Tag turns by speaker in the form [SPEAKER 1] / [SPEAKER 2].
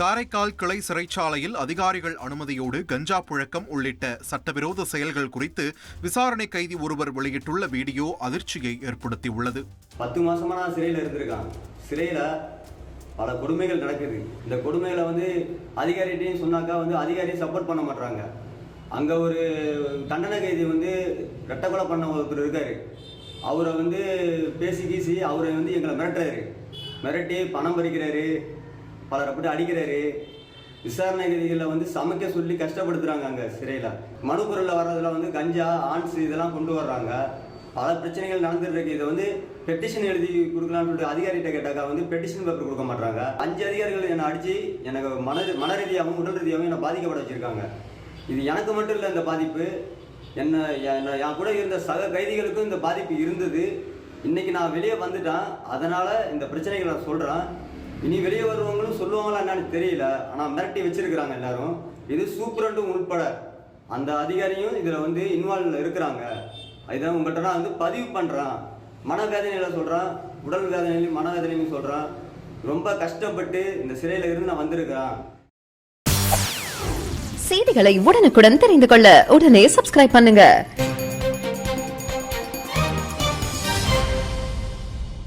[SPEAKER 1] காரைக்கால் கிளை சிறைச்சாலையில் அதிகாரிகள் அனுமதியோடு கஞ்சா புழக்கம் உள்ளிட்ட சட்டவிரோத செயல்கள் குறித்து விசாரணை கைதி ஒருவர் வெளியிட்டுள்ள வீடியோ அதிர்ச்சியை ஏற்படுத்தியுள்ளது.
[SPEAKER 2] பத்து மாசமா நான் சிறையில் இருந்திருக்கான். சிறையில் பல கொடுமைகள் நடக்குது. இந்த கொடுமைகளை வந்து அதிகாரிகிட்டையும் சொன்னாக்கா வந்து அதிகாரியும் சப்போர்ட் பண்ண மாட்றாங்க. அங்கே ஒரு தண்டனை கைதி வந்து ரெட்டை கொலை பண்ண ஒருத்தர் இருக்காரு. அவரை வந்து பேசி கீசி அவரை வந்து எங்களை மிரட்டுறாரு. மிரட்டி பணம் பறிக்கிறாரு. பலரை போட்டு அடிக்கிறாரு. விசாரணை கைதிகளில் வந்து சமைக்க சொல்லி கஷ்டப்படுத்துகிறாங்க அங்கே சிறையில். மனுக்குரலில் பொருளில் வர்றதுல வந்து கஞ்சா ஆன்ஸ் இதெல்லாம் கொண்டு வர்றாங்க. பல பிரச்சனைகள் நடந்துட்டு இதை வந்து பெட்டிஷன் எழுதி கொடுக்கலாம்னு சொல்லிட்டு அதிகாரிகிட்ட கேட்டாக்கா வந்து பெட்டிஷன் பேப்பர் கொடுக்க மாட்டாங்க அஞ்சு அதிகாரிகள் என்னை அடித்து எனக்கு மன மன ரீதியாகவும் உடல் ரீதியாகவும் என்னை பாதிக்கப்பட வச்சுருக்காங்க. இது எனக்கு மட்டும் இல்லை இந்த பாதிப்பு. என்ன என்ன- என் கூட இருந்த சக கைதிகளுக்கும் இந்த பாதிப்பு இருந்தது. இன்றைக்கி நான் வெளியே வந்துட்டேன். அதனால் இந்த பிரச்சனைகளை நான் சொல்கிறேன் இனி வெளியே வருவவங்களும் சொல்லுவாங்களா என்னன்னு தெரியல. ஆனால் மிரட்டி வச்சிருக்கிறாங்க எல்லாரும். இது சூப்பரண்டும் உட்பட அந்த அதிகாரியும் இதில் வந்து இன்வால்வ் இருக்கிறாங்க. அதுதான் உங்கள்கிட்ட நான் வந்து பதிவு பண்ணுறேன் மனவேதனையில் சொல்கிறேன் உடல் வேதனையிலையும் மனவேதனையும் சொல்கிறேன் ரொம்ப கஷ்டப்பட்டு இந்த சிறையில் இருந்து நான் வந்திருக்கிறேன்.
[SPEAKER 3] செய்திகளை உடனுக்குடன் தெரிந்து கொள்ள உடனே சப்ஸ்கிரைப் பண்ணுங்க.